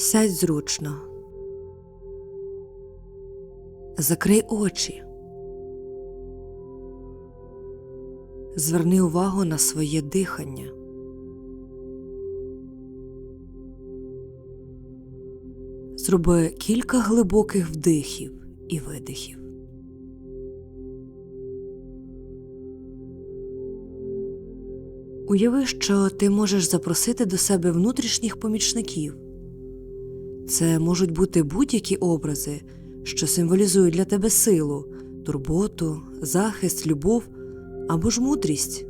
Сядь зручно. Закрий очі. Зверни увагу на своє дихання. Зроби кілька глибоких вдихів і видихів. Уяви, що ти можеш запросити до себе внутрішніх помічників. Це можуть бути будь-які образи, що символізують для тебе силу, турботу, захист, любов або ж мудрість.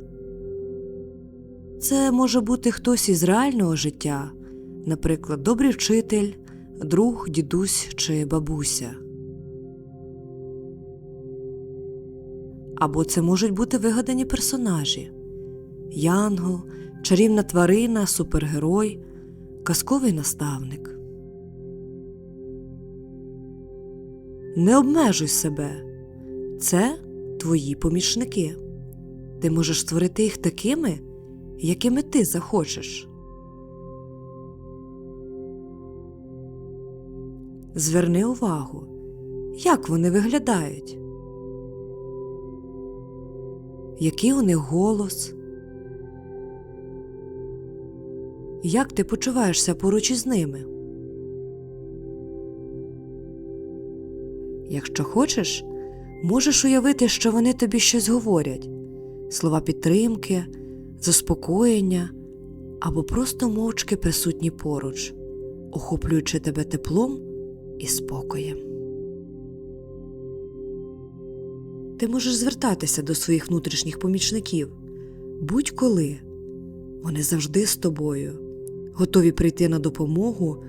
Це може бути хтось із реального життя, наприклад, добрий вчитель, друг, дідусь чи бабуся. Або це можуть бути вигадані персонажі янгол, чарівна тварина, супергерой, казковий наставник. Не обмежуй себе. Це твої помічники. Ти можеш створити їх такими, якими ти захочеш. Зверни увагу, як вони виглядають, який у них голос, як ти почуваєшся поруч із ними. Якщо хочеш, можеш уявити, що вони тобі щось говорять слова підтримки, заспокоєння або просто мовчки присутні поруч, охоплюючи тебе теплом і спокоєм. Ти можеш звертатися до своїх внутрішніх помічників будь-коли. Вони завжди з тобою, готові прийти на допомогу,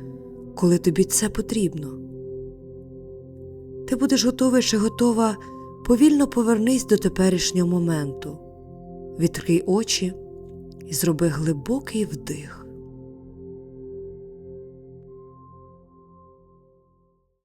коли тобі це потрібно. Ти будеш готовий чи готова, повільно повернись до теперішнього моменту, відкрий очі і зроби глибокий вдих.